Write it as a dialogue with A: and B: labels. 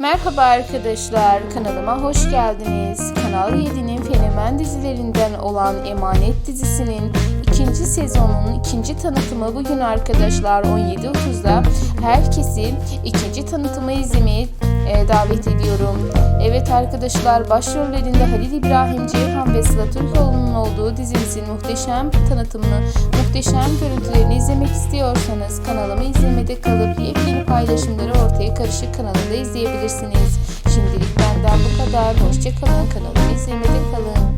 A: Merhaba arkadaşlar, kanalıma hoş geldiniz. Kanal 7'nin fenomen dizilerinden olan Emanet dizisinin ikinci sezonunun ikinci tanıtımı bugün arkadaşlar 17.30'da herkesi ikinci tanıtımı izlemeye e, davet ediyorum. Evet arkadaşlar başrollerinde Halil İbrahim Ceyhan ve Sıla Türkoğlu'nun olduğu dizimizin muhteşem tanıtımını, muhteşem görüntülerini izlemek istiyorsanız kanalımı izlemede kalıp yepyeni paylaşımları ortaya karışık kanalında izleyebilirsiniz. Şimdilik benden bu kadar. Hoşçakalın kanalımı izlemede kalın.